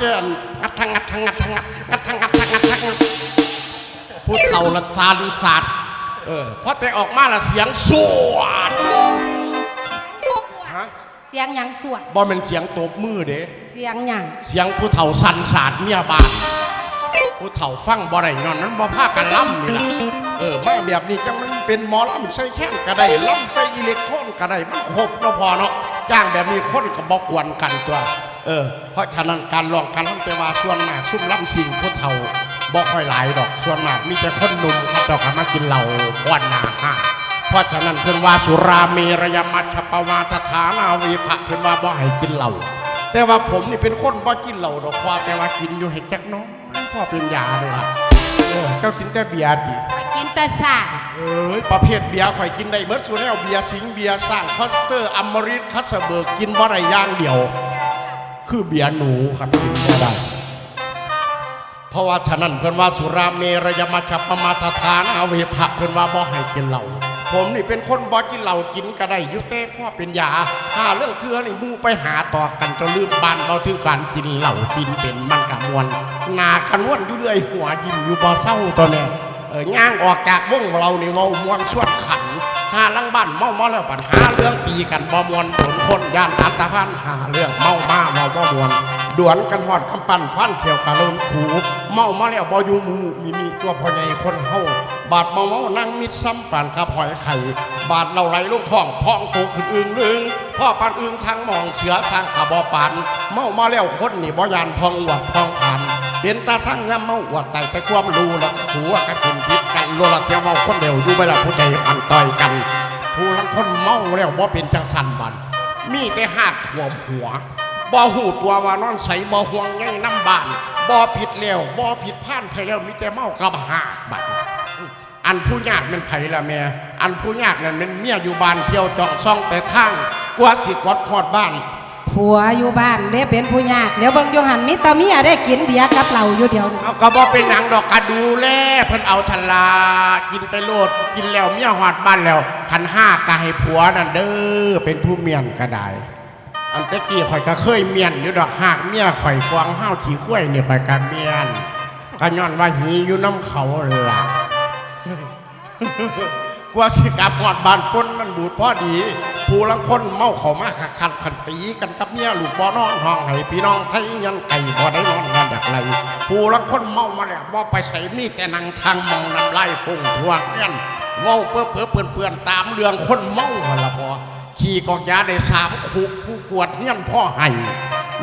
เจออันงัดทังงัดทังงัดทังงัดงัดทังงัดทังงัดทังงัดผู้เฒ่าละซานสัตว์เออพอแต่ออกมาละเสียงสวดฮะเสียงหยังสวดบอเป็นเสียงตบมือเด้เสียงหยังเสียงผู้เฒ่าสันสาดเมียบาดผู้เฒ่าฟังบ่ได้นอนนั้นบ่พากันล่ำนี่ล่ะเออมาแบบนี้จังมันเป็นหมอล่ำใส่แค้นก็ได้ล่ำใส่อิเล็กโทรนก็ได้มันครบเนาะพอเนาะจ้างแบบนี้คนก็บ่กวนกันตัว เออเพราะฉะนั้นการร้องการล่ำแต่ว่าส่วนมากซุ่มล่ำสิ่งผู้เฒ่าบ่ค่อยหลายดอกส่วนมากมีแต่คนหนุ่มเขาเจ้าก็มากินเหล้าควันหนาห้างเพราะฉะนั้นเพิ่นว่าสุราเมรยมัชฌปวาทฐานาวีภะเพิ่นว่าบ่ให้กินเหล้าแต่ว่าผมนี่เป็นคนบ่กินเหล้าดอกพอแต่ว่ากินอยู่ให้จักน้อยพ่อเป็นยาเลยล่ะเออเจ้ากินแต่เบียร์ดิไปกินแต่สาเอ้ยประเภทเบียร์ข่อยกินได้เบิดส่วนแล้วเบียร์สิงห์เบียร์สร้างคอสเตอร์อมฤตคัสเบิร์กกินบ่ได้อย่างเดียว คือเบียร์หนูครับกินบ่ได้ เพราะว่าฉะนั้นเพิ่นว่าสุราเมรยมัชฌปมาทฐานอาเวภะเพิ่อนว่าบ่ให้กินเหล้าผมนี่เป็นคนบ่กินเหล้ากินก็ได้ยุเต้พ่อเป็นยาถ้าเรื่องเทือนี่มู่ไปหาต่อกันจะลืมบ้านเราถึงการกินเหล้ากินเป็นมันกะมวนหนากันวนอยู่เรื่อยหัวยิ้มอยู่บ่เศร้าตัวเนี้เออย่างออกจากวงเรานี่เว้ามวนชวนขัน หาลังบ้านเมาเมาแล้วปัญหาเรื่องตีกันบ่มวนผลคนย่านอัตพันหาเรื่องเมามาเมาบ่มวนดวนกันหอดกำปั้นฟันเที่ยวกะเลินขูเมามาแล้วบ่อยู่มูมีมีตัวพ่อใหญ่คนเฮาบาดเมาเมานั่งมิดซ้ำปานขับหอยไข่ บาดเราไหลลูกท้องพองโตขึ้นอึงลึงพ่อปานอึงทางมองเสือสร้างกะบ่ปานเมามาแล้วคนนี่บ่ยานพองหวัดพองผ่าน เป็นตาสร้างยามเมาอวดไตไปความรู้แล้วหัวกระตุนพิษกันโลละเสียเมาคนเดียวอยู่เวลาผู้ใจอันต่อยกัน ผู้ลังคนเมาแล้วบ่เป็นจังสันบันมีแต่หากถ่วมหัวบ่หูตัวว่านอนใสบ่ห่วงไงน้ำบ้านบ่ผิดแล้วบ่ผิดพลาดไปแล้วมีแต่เมากับหากบัดอันผู้ยากมันไผละแม่ อันผู้ยากนั่นเป็นเมียอยู่บ้านเที่ยวจาะซ่องแต่ทางกว่าสิกวัดฮอดบ้าน ผัวอยู่บ้านเด้เป็นผู้ยากเดี๋ยวเบิ่งอยู่หันมิตรเมียได้กินเบียร์กับเหล้าอยู่เดียวนี้เอาก็บ่เป็นหนังดอกกระดูแลเพิ่นเอาทลากินไปโลดกินแล้วเมียฮอดบ้านแล้วคันห้ากะให้ผัวนั่นเด้อเป็นผู้เมียนก็ได้อันตะกี้ข่อยก็เคยเมียนอยู่ดอกหากเมียข่อยกวางห้าวขี้ข้วยนี่ข่อยก็เมียนก็ย้อนว่าหีอยู่น้ำเขาล่ะกว่าสิกลับหอดบ้านป้นมันบูดพอดี ผู้ลังคนเมาเขามาขัดขัดขันตีกันกับเมียลูกบ่นอนห้องให้พี่น้องไทยยันไก่บ่ได้นอนกันอยากไรผู้ลังคนเมามาแล้วบ่ไปใส่นี่แต่นังทางมองน้ำลายฟุ้งทวงเงี้ยเว้าเปื้อเปื้อเปื่อนเปื่อนตามเรื่องคนเมาหั่นละพอขี่กอกยาได้สามคุกผู้กวดเงี้ยพ่อให้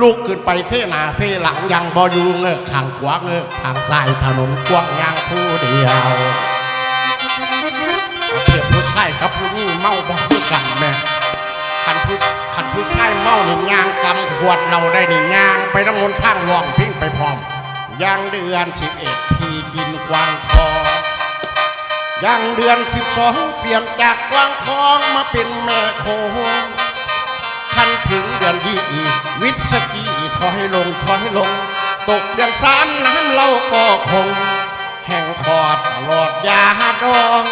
ลูกขึ้นไปเสนาเสหลังยังบอยู่เงือกขางขวาเงือกข้างซ้ายถนนกว้างยางผู้เดียวเทียบผู้ชายกับผู้หญิงเมาบ่คือกันแม่ ขันผู้ขันผู้ชายเมาหนี่ยางกำขวดเราได้หนี่ยาง ไปน้ำมนต์ข้างรองพิ้งไปพร้อมยางเดือนสิบเอ็ดพี่กินกวางทองยางเดือนสิบสองเปลี่ยนจากกวางทองมาเป็นแม่โคงคันถึงเดือนยี่วิสกี้ขอให้ลงขอให้ลง ตกเดือนสามน้ำเราก็คง แห่งคอดตลอดยาดอง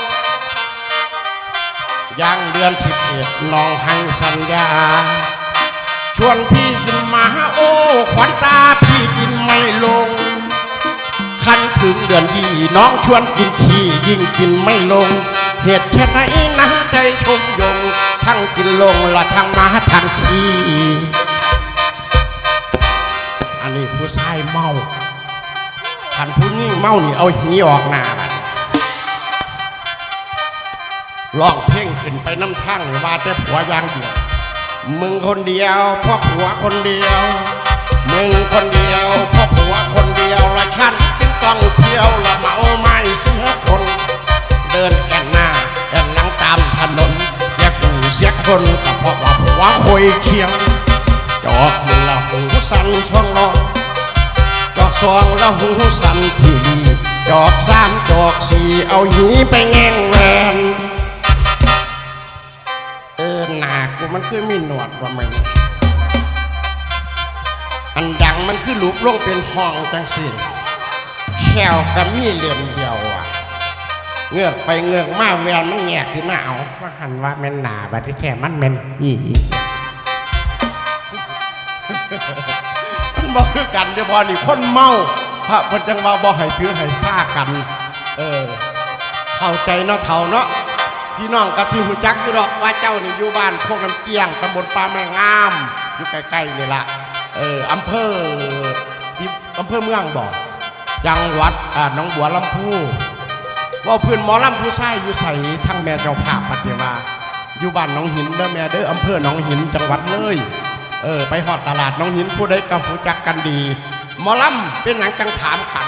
ยังเดือนสิบเอ็ดน้องให้สัญญา ชวนพี่กินมาโอ้ขวัญตาพี่กินไม่ลง คันถึงเดือนยี่น้องชวนกินขี้ยิ่งกินไม่ลง เหตุเช่ไหนนะใจชมยง ทั้งกินลงละทั้งมาทั้งขี้อันนี้ผู้ชายเมาคันผู้ยิ่งเมานี่เอาหีออกหน้า ร้องเพ่งขึ้นไปน้ำทั้งว่าแต่ผัวอย่างเดียวมึงคนเดียวพ่อผัวคนเดียว มึงคนเดียวพ่อผัวคนเดียวละฉันจึงต้องเที่ยวละเมาไม่เสียคน เดินแอนหน้าแอนหลังตามถนนเสียกูเสียคนก็เพราะว่าผัวคอยเคียงจอกมือละหูสั่นช่วงรอจอกสองละหูสั่นที่ดีจอกสามจอกสี่เอาหีไปแง่งแหวน มันคือมีหนวดว่ามันอันดังมันคือลูกลงเป็นห้องจังสิแขวก็มีเหลี่ยมเดียวอะ เงือกไปเงือกมาแวนมันแงกขึ้นมาเอาว่าหันว่าแม่นหนาบัดที่แท้มันแม่นอีมันบอกคือกันเดี๋ยวพอนี่คนเมาพระเพิ่นจังว่าบ่ให้ถือให้ซ่ากัน เออ เข้าใจเนาะเฒ่าเนาะ พี่น้องกสิหูจักอยู่ดอกว่าเจ้านี่อยู่บ้านโคกน้ำเกียงตำบลปลาแม่งาม อยู่ใกล้ๆนี่ละเอออำเภอที่อำเภอเมืองบอกจังหวัดอ่าหนองบัวลำพูว่าเพื่อนหมอลำผู้ชายอยู่ใส่ทั้งแม่เจ้าภาพปฏิวาอยู่บ้านหนองหินเด้อแม่เด้ออำเภอหนองหินจังหวัดเลยเออไปหอดตลาดหนองหินผู้ใดก็หูจักกันดีหมอลำเป็นหยังจังถามกัน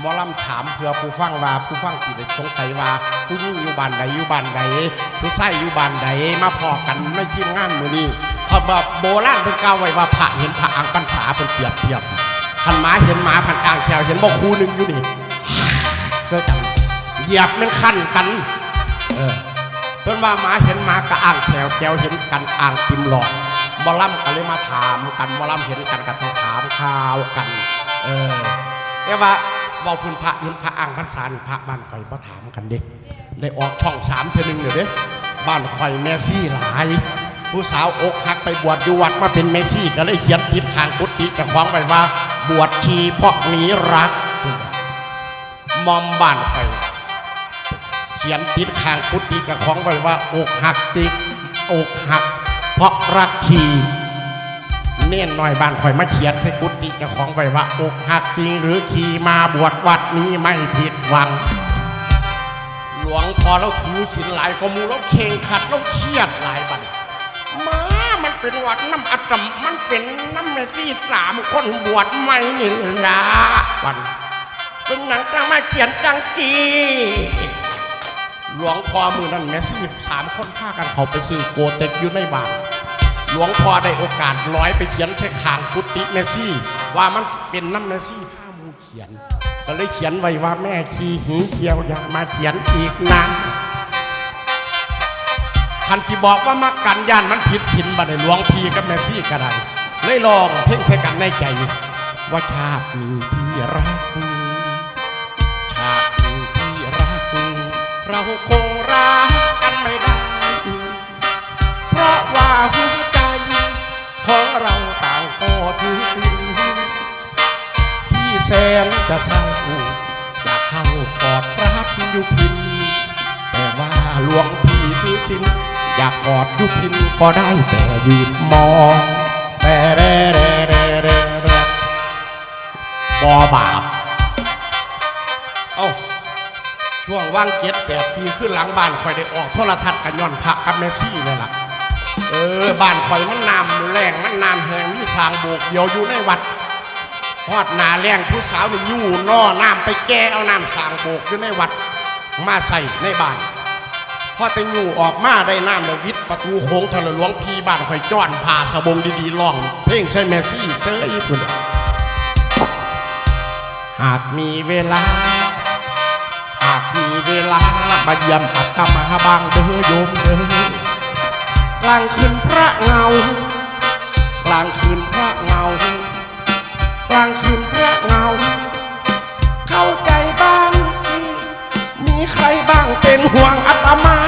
หมอลำถามเพื่อผู้ฟังว่าผู้ฟังที่ได้สงสัยว่า ผู้ยิ่งอยู่บ้านใดอยู่บ้านใดผู้ใส่อยู่บ้านใดมาพอกันในทีมงานมือนี้พราะแบบโบราณเพิ่นกล่าวไว้ว่าพระเห็นพระอังปันษาเพิ่นเปรียบเทียบขันหมาเห็นหมาพันกลางแถวเห็นบ่คูหนึ่งอยู่นี่เสื้อจังเหยียบมันคันกัน เออเพิ่นว่าหมาเห็นหมากะอ่างแถวแถวเห็นกันอ่างติมหลอดมอลำก็เลยมาถามกันมอลำเห็นกันก็ต้องถามข่าวกัน เออแต่ว่า เว่าพื้นพระยืนพระอ่างพรรษานี่พระบ้านข่อยบ่ถามกันเด็กได้ออกช่องสามเทอนึงเดี๋ยวเด้บ้านข่อยแมซี่หลาย ผู้สาวอกหักไปบวชอยู่วัดมาเป็นเมซี่ก็เลยเขียนติดข้างกุฏิจะคล้องไปว่า บวชชีเพราะหนีรักมอมบ้านข่อยเขียนติดข้างกุฏิจะคล้องไปว่า อกหักจิกอกหัก เพราะรักชี เน่นหน่อยบ้านข่อยมาเขียนใส่กุฏิเจ้าของไว้ว่าอกหักจริงหรือขี่มาบวชวัดนี้ไม่ผิดหวัง หลวงพอเราถือศีลหลายก็มูเราเข่งขัดเราเครียดหลายบัดมามันเป็นวัดน้ำอัตมมันเป็นน้ำเมที่สามคนบวชไม่นี่ละวันเป็นหนังจังมาเขียนจังจีหลวงพ่อมือนั่นแม่สิบสามคนพากันเขาไปซื้อโกเต็กอยู่ในบ้าน หลวงพ่อได้โอกาสร้อยไปเขียนใช้ขางกุฏิเมซี่ ว่ามันเป็นน้ำเมซี่ข้ามูเขียน ก็เลยเขียนไว้ว่าแม่ขี้หีเกียวอย่ามาเขียนอีกนะคันที่บอกว่ามากันย่านมันผิดศีลบัดนี้หลวงพีกับแมซี่ก็ได้เลยลองเพ่งใส่กันในใจ ว่าชาตินี้ที่รักชาตินี้ที่รักเราคงรักกันไม่ได้เพราะว่าหัว ของเราต่างก็ถือสิ่งที่แสนจะเศร้าอยากเข้ากอดรับยุพิน แต่ว่าหลวงพี่ถือสินอยากกอดยุพินก็ได้แต่ยืนมองแต่แร่แร่แร่แร่แร่บอบาปเอ้าช่วงว่างเจ็ดแปดปีขึ้นหลังบ้านคอยได้ออกโทรทัศน์กันย้อนพระกับเมซี่เลยล่ะ เออบ้านข่อยมันน้ำแรงมันน้ำแหงมีสางโบกเดียวอยู่ในวัดฮอดหนาแรงผู้สาวนี่อยู่นอน้ำไปแก้เอาน้ำสางโบกอยู่ในวัด มาใส่ในบ้านพอแต่ยู่ออกมาได้น้ำแล้ววิทย์ประตูโค้งทะเลหลวงพีบ้านข่อยจ้อนผ่าสบงดีๆล่อง เพลงใส่แมซี่เซยพุ่นหากมีเวลา หากมีเวลามาเยี่ยมอัตมาบางเด้อโยมเด้อ ลางคืนพระเงา กลางคืนพระเงา กลางคืนพระเงา เข้าใจบ้างสิ มีใครบ้างเป็นห่วงอัตมา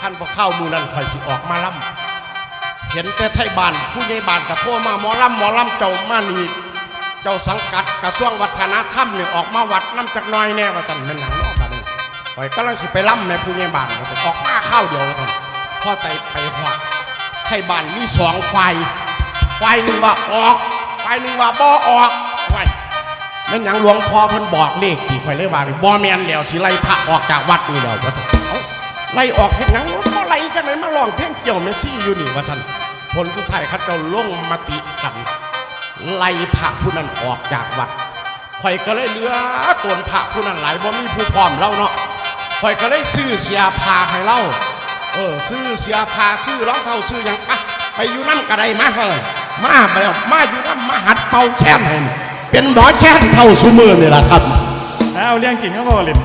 ท่านพอเข้ามือนั้นคอยสิออกมาล่ำเห็นแต่ไทยบานผู้ใหญ่บานกับโทรมาหมอลำหมอลำเจ้ามานีเจ้าสังกัดกระทรวงวัฒนธรรมเนี่ยออกมาวัดน้ำจักน้อยแน่ว่าท่านเป็นหนัง คอยก็เลยสิไปล่ำในผู้ใหญ่บ้านว่าท่านออกมาข้าเดียวท่านพ่อไตไปหอดไทยบ้านมีสองไฟ ไฟหนึ่งว่าออก ไฟหนึ่งว่าบ่ออกไว้แม่นยังหลวงพ่อเพิ่นบอกเลขที่คอยเลยว่าบ่แม่นแล้วสิไล่พระออกจากวัดนี่แล้วว่าท่านเอ้าไล่ออกเห็นหยังบ่ไล่จังไหนมาลองเพลงเกี่ยวเมซี่อยู่นี่ว่าซั่นผลทุกไทยเขาเจ้าลงมติกันไล่พระผู้นั้นออกจากวัดข่อยก็เลยเหลือตนพระผู้นั้นหลายบ่มีผู้พร้อมเล่าเนาะ ข่อยก็เลยซื้อเสียพาให้เล่าเออซื้อเสียพาซื้อรองเท้าซื้อหยังอะไปอยู่น้ำกระไดมาเฮ้ยมาไปแล้วมาอยู่น้ำมาหัดเป่าแค้นให้นี่เป็นหมอแค้นเท่าสุมือนี่แหละครับเอาเรื่องจริงก็บอกเลย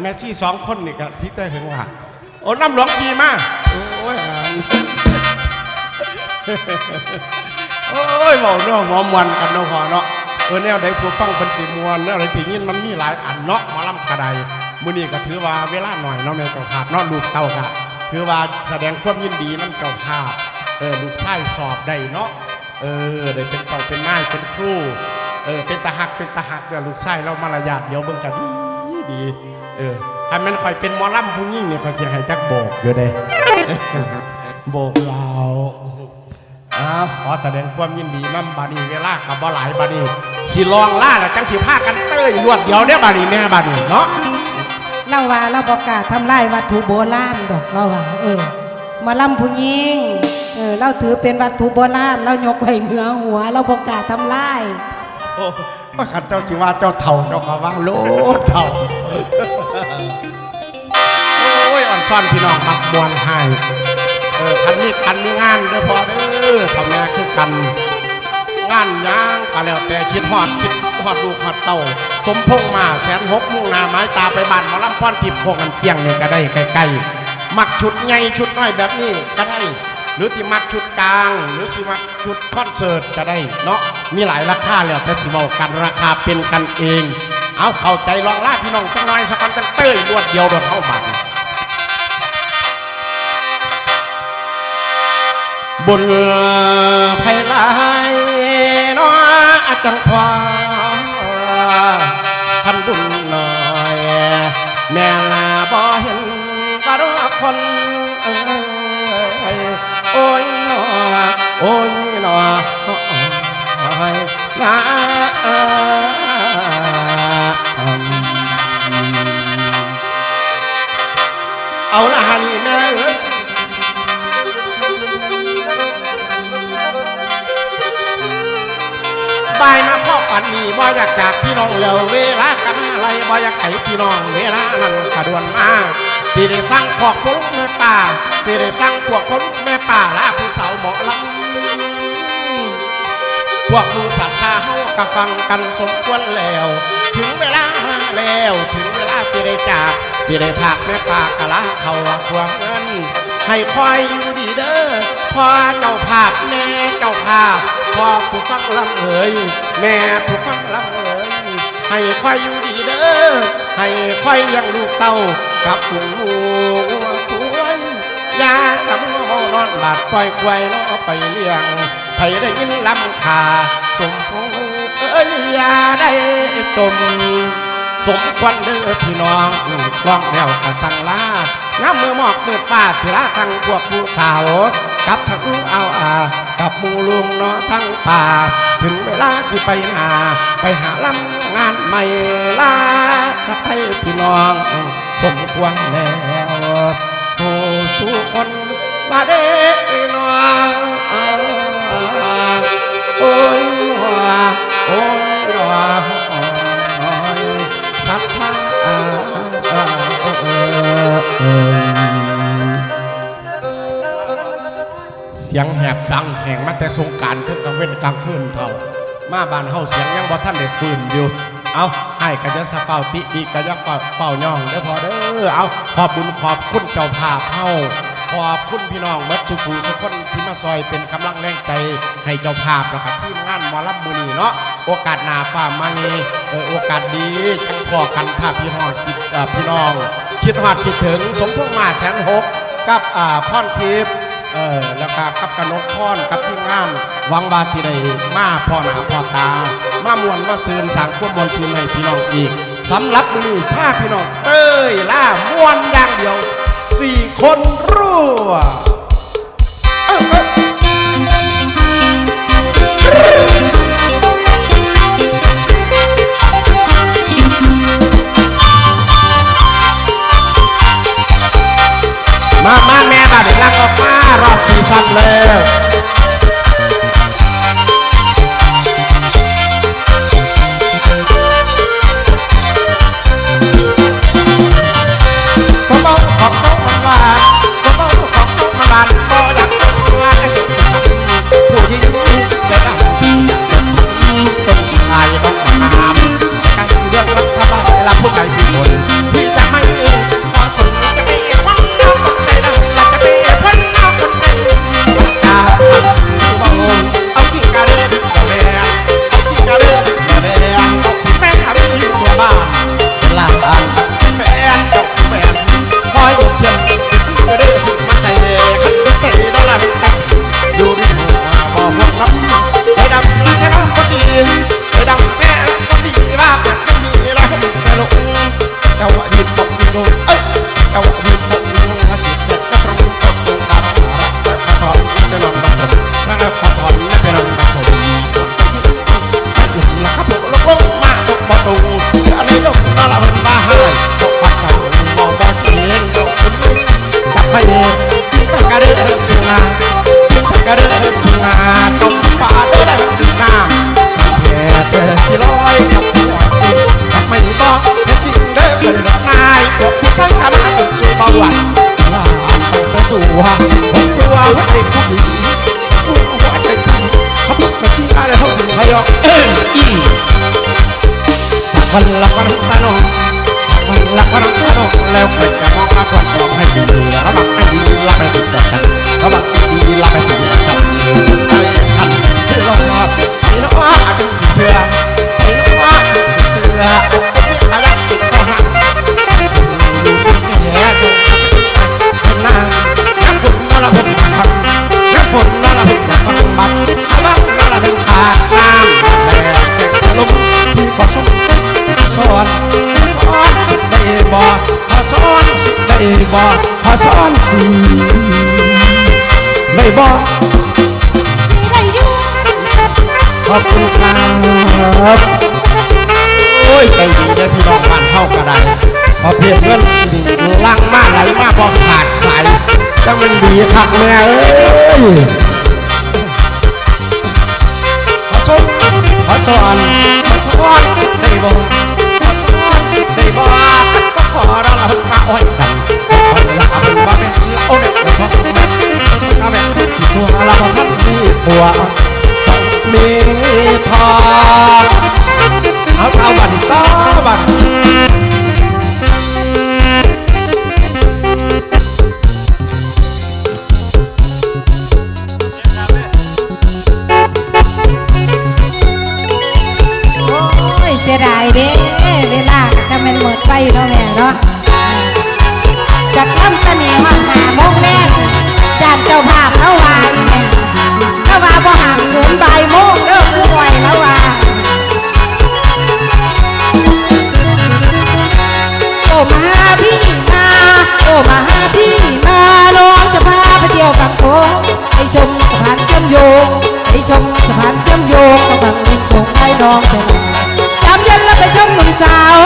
แม่ชี่สองคนนี่ก็ที่เต้เห็นว่าโอ้น้ำหลวงพีมาโอ้ยอ่าน โอ้ยเบาเนาะหมอมวันกันเนาะพอเนาะเออแนวใดผู้ฟังเป็นตีมวนแนวใดตียินมันมีหลายอันเนาะมอลำกระไดมือนี้ก็ถือว่าเวลาหน่อยเนาะแม่เจ้าภาพเนาะลูกเต้าก็ถือว่าแสดงความยินดีนํเจ้าภาพเออลูกชายสอบได้เนาะเออได้เป็นเจ้าเป็นนายเป็นครูเออเป็นตาหักเป็นตาหักเดี๋ยวลูกชายเรามารยาทเดี๋ยวเบิ่งกันดีดีเออถ้ามันคอยเป็นมอลำผู้หญิงเนี่ยเขาจะให้จักโบกอยู่เด้โบกเรา อ้าวขอแสดงความยินดีน้ำบานีเวลาขับบ่หลายบานีสิลองล่าแล้วจังสิพากันเต้ยรวดเดียวเนี่ยบานีแม่บานีเนาะเราว่าเราบอกกล้าทำลายวัตถุโบราณดอกเราว่าเออหมาลำผู้หญิงเออเราถือเป็นวัตถุโบราณเรายกไว้เหนือหัว เราบอกกล้าทำลายโอ้ว่าขันเจ้าสิว่าเจ้าเถ่าเจ้าก็ว่าโลดเถ่าโอ้ยอ่อนซ่อนพี่น้องมักมวนให้เอ อคันนี้คันนี้งานเด้อพอเด้อพ่อแม่คือกัน งานย่างก็แล้วแต่คิดฮอดคิดฮอดลูกฮอดเต้าสมพงมาแสนหกมุ่งนาไม้ตาไปบ้านหมอลำพรทิพย์โคกันเกียงนี่ก็ได้ใกล้ๆมักชุดใหญ่ชุดน้อยแบบนี้ก็ได้ หรือสิมักชุดกลาง หรือสิมักชุดคอนเสิร์ตก็ได้เนาะมีหลายราคาแล้วแต่สิเว้ากันราคาเป็นกันเอง เอาเข้าใจลองล่าพี่น้องจังน้อยสักกันจังเต้ยรวดเดียวโดดเข้าบัตร บุญไพลายน้อจังพอคันบุญหน่อย แม่ลาบ่เห็นก็รอคนเอ้ยโอ้ยหนอโอ้ยหนอโอ้ยนะเอาละฮันนี่แม่ายมาพ่อปันนี่บ่อยากจากพี่น้องเหลวเวลากันอะไรบ่อยากไก่พี่น้องเวลานั้นกระดวนมาสิได้ฟังพวกพลุแม่ป่าสิได้ฟังพวกพลุแม่ป่าลาผู้สาวเหมาะลำพวกมึงศรัทธาเฮาก็ฟังกันสมควรแล้ว ถึงเวลาแล้วถึงเวลาที่ได้จากที่ได้พักแม่ป่ากะลาเขาควงเงินให้คอยอยู่ดีเด้อพอเจ้าภาพแม่เจ้าภาพ พ่อผู้ฟังลำเอ๋ยแม่ผู้ฟังลำเอ๋ยให้คอยอยู่ดีเด้อให้คอยเลี้ยงลูกเต้ากับผู้ลูกควยยาตำนอนบาดปล่อยควายล้อไปเลี้ยงไผได้ยินลำขาสมพงเอ้ยยาได้จมสมควรเด้อพี่น้องร้องแล้วกะสังลาน้ำมือหมอกมือป้าทีละทั้งพวกผู้สาวกับทั้งเอาอา กับมูลุงเนาะทั้งป่า ถึงเวลาที่ไปหา ไปหาลำงานใหม่ลาจะให้พี่น้อง สมควรแล้วโทสู่คนมาเด้อน้องโอ้ยว่าโอ้ยว่าศรัทธ สียงแหบสังแห่งมาแต่สงการถึงกลางเว้นกลางคืนเท่า มาบานเฮาเสียงยังบ่ท่านได้ฟื้นอยู่ เอาให้ก็จะสะเฝ้าติอีกก็จะฝ้าเฝ้าย่องเด้อพอเด้อเอาขอบบุญขอบคุณเจ้าภาพเฮาขอบคุณพี่น้องเบิดสุขูสุกคนที่มาซอยเป็นกำลังแรงใจให้เจ้าภาพนะครับทีมงานมอลำมือนีเนาะโอกาสหนาฟ้าไม่เออโอกาสดีจังพอกันถ้าพี่น้องคิดเออพี่น้อง คิดฮอดคิดถึงสมพงมาแสนหกกับอ่าพรทิพย์ เออแล้วก็กับกนกพรกับทีมงานหวังบาที่ได้มาพ่อหนาพ่อตามามวนมาซืนสั่งควบมวลชื่นให้พี่น้องอีกสำหรับมือนี้าพี่น้องเต้ยล่ามวนอย่างเดียวสี่คนรั่ว เอ้ยเอ้ยมามาแม่บาดเด็กลักออกมารอบสี่สันเลย บ่สิได้อยู่ขอบคุณครับโอ้ยใจดีได้พี่น้องบ้านเข้าก็ได้พอเพียงเพื่อนล่างมาไหลมาพอขาดสายจังมันดีคักแม่เอ้ยขอชมขอสอนขอสอนได้บ่ขอสอนได้บ่ก็ขอเราละมาอ้อยกัน โอ้เนี่ยขอชมก็แม่ตัวเราท่านมีผัวมีทองเอาเอาบัตรต่อบัตรโอ้ยเสียดายเด้เวลาจะเป็นหมดไปเนาะแม่เนาะ จากลำเสน่ห์มาหาโมงแรกจานเจ้าภาพแล้ววายแม่ถ้าว่าบ่ห่างเกินบ่ายโมงเด้อคือไหวแล้วว่าโอ้มาพี่มาโอ้มาพี่มาน้องจะพาไปเที่ยวกับโค้งไปชมสะพานเชื่อมโยงไปชมสะพานเชื่อมโยงกับบังริมโขงให้น้องไปลอยามเย็นแล้วไปชมหนุ่มสาว